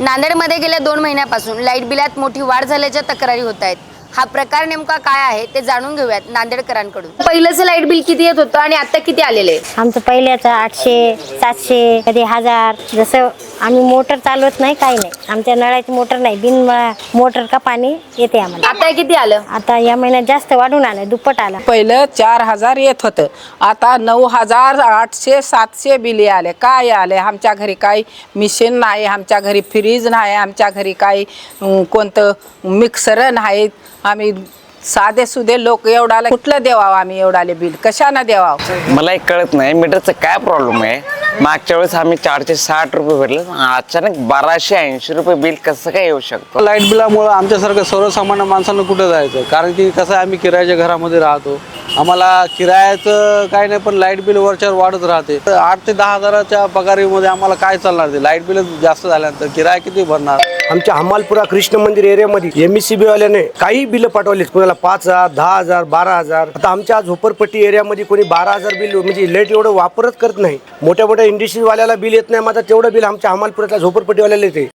नांदेडमध्ये गेल्या दोन महिन्यापासून लाइट बिलात मोठी वाढ झाल्याच्या तक्रारी होत आहेत. हा प्रकार नेमका काय आहे ते जाणून घेऊयात नांदेडकरांकडून. पहिलंच लाइट बिल किती येत होतं आणि आता किती आलेले? आहे आमचं पहिल्याचं आठशे सातशे कधी हजार जसं आम्ही मोटर चालवत नाही काही नाही. आमच्या नळाची मोटर नाही बिन मोटर का पाणी येते आम्हाला. आता किती आलं? आता या महिन्यात जास्त वाढून आलं दुप्पट आलं. पहिलं चार हजार येत होतं. आता नऊ हजार आठशे सातशे बिले आले. काय आले? आमच्या घरी काही मिशन नाही आमच्या घरी फ्रीज नाही आमच्या घरी काही अं, कोणतं मिक्सर नाहीत आम्ही साधे सुधे लोक एवढाले कुठलं देवावं आम्ही एवढाले बिल? कशानं देवावं? मला एक कळत नाही मीटरचं काय प्रॉब्लेम आहे? मागच्या वेळेस आम्ही चारशे साठ रुपये भरले अचानक बाराशे ऐंशी रुपये बिल कसं काय येऊ शकतो? लाइट बिलामुळं आमच्यासारखं सर्वसामान्य माणसांना कुठं जायचं? कारण की कसं आहे, आम्ही किरायाच्या घरामध्ये राहतो. आम्हाला किरायाचं काही नाही पण लाइट बिल वरच्यावर वाढत राहते. तर आठ ते दहा हजाराच्या पगारीमध्ये आम्हाला काय चालणार ते? लाइट बिल जास्त झाल्यानंतर किराया किती भरणार? आमच्या हमालपुरा कृष्ण मंदिर एरियामध्ये एम एस सी बीवाल्याने काही बिलं पाठवलीत. कोणाला पाच हजार दहा हजार बारा हजार. आता आमच्या झोपडपट्टी एरियामध्ये कोणी बारा हजार बिल म्हणजे लेट एवढं वापरच करत नाही. मोठ्या मोठ्या इंडस्ट्रीजवाल्याला बिल येत नाही मात्र तेवढं बिल आमच्या हमालपुरातल्या झोपडपट्टीवाल्याला येते.